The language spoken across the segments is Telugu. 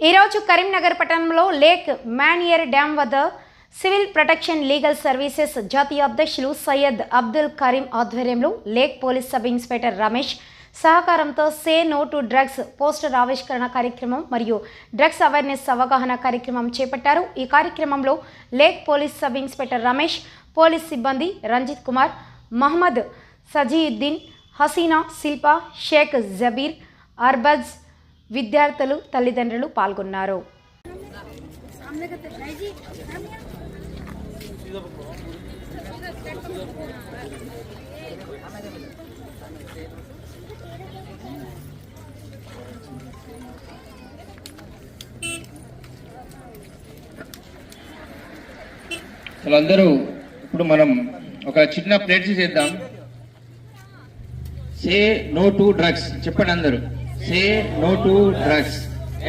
ఈరోజు కరీంనగర్ పట్టణంలో లేక్ మానియర్ డ్యాం వద్ద సివిల్ ప్రొటెక్షన్ లీగల్ సర్వీసెస్ జాతీయ అధ్యక్షులు సయ్యద్ అబ్దుల్ కరీం ఆధ్వర్యంలో lake police sub inspector Ramesh సహకారంతో say no to drugs poster ఆవిష్కరణ కార్యక్రమం మరియు డ్రగ్స్ అవేర్నెస్ అవగాహన కార్యక్రమం చేపట్టారు. ఈ కార్యక్రమంలో lake police sub inspector Ramesh police సిబ్బంది రంజిత్ కుమార్ మహమ్మద్ సజీయుద్దీన్ హసీనా శిల్ప షేక్ జబీర్ అర్బజ్ విద్యార్థులు తల్లిదండ్రులు పాల్గొన్నారు. వాళ్ళందరూ అందరూ ఇప్పుడు మనం ఒక చిన్న ప్లేట్స్ చేద్దాం సే నో టు డ్రగ్స్. చెప్పండి అందరూ. Say no to drugs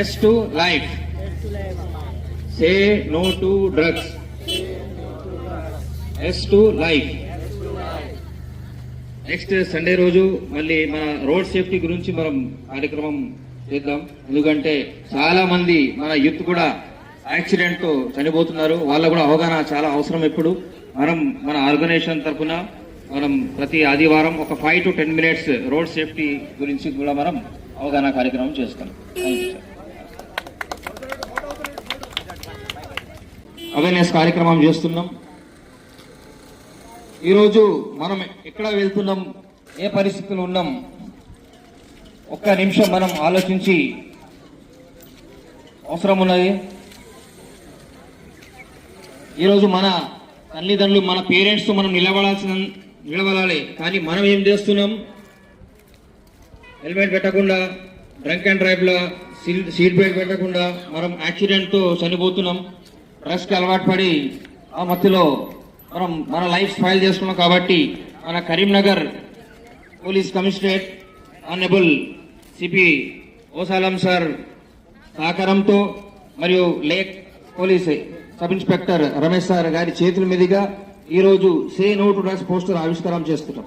yes to life say no to drugs yes to life next Sunday రోజు మళ్ళీ మన రోడ్ సేఫ్టీ గురించి మనం కార్యక్రమం చేద్దాం. ఎందుకంటే చాలా మంది మన యూత్ కూడా యాక్సిడెంట్తో చనిపోతున్నారు. వాళ్ళ కూడా అవగాహన చాలా అవసరం ఇప్పుడు మనం మన ఆర్గనైజేషన్ తరఫున మనం ప్రతి ఆదివారం ఒక five to ten minutes road safety గురించి కూడా మనం అవగాహన కార్యక్రమం చేస్తాం. అవేర్నెస్ కార్యక్రమం చేస్తున్నాం. ఈరోజు మనం ఎక్కడ వెళ్తున్నాం ఏ పరిస్థితులు ఉన్నాం ఒక్క నిమిషం మనం ఆలోచించి అవసరం ఉన్నది. ఈరోజు మన తల్లిదండ్రులు మన పేరెంట్స్తో మనం నిలబడాల్సిన నిలబడాలి. కానీ మనం ఏం చేస్తున్నాం? హెల్మెట్ పెట్టకుండా డ్రంక్ అండ్ డ్రైవ్లో సీట్ సీట్ బెల్ట్ పెట్టకుండా మనం యాక్సిడెంట్తో చనిపోతున్నాం. డ్రగ్స్కి అలవాటు పడి ఆ మధ్యలో మనం మన లైఫ్ స్పాయిల్ చేస్తున్నాం కాబట్టి మన Karimnagar police commissionerate honourable CP ఓసాలం sir సహకారంతో మరియు lake police sub inspector Ramesh sir గారి చేతుల మీదుగా ఈరోజు say no to drugs poster ఆవిష్కారం చేస్తున్నాం.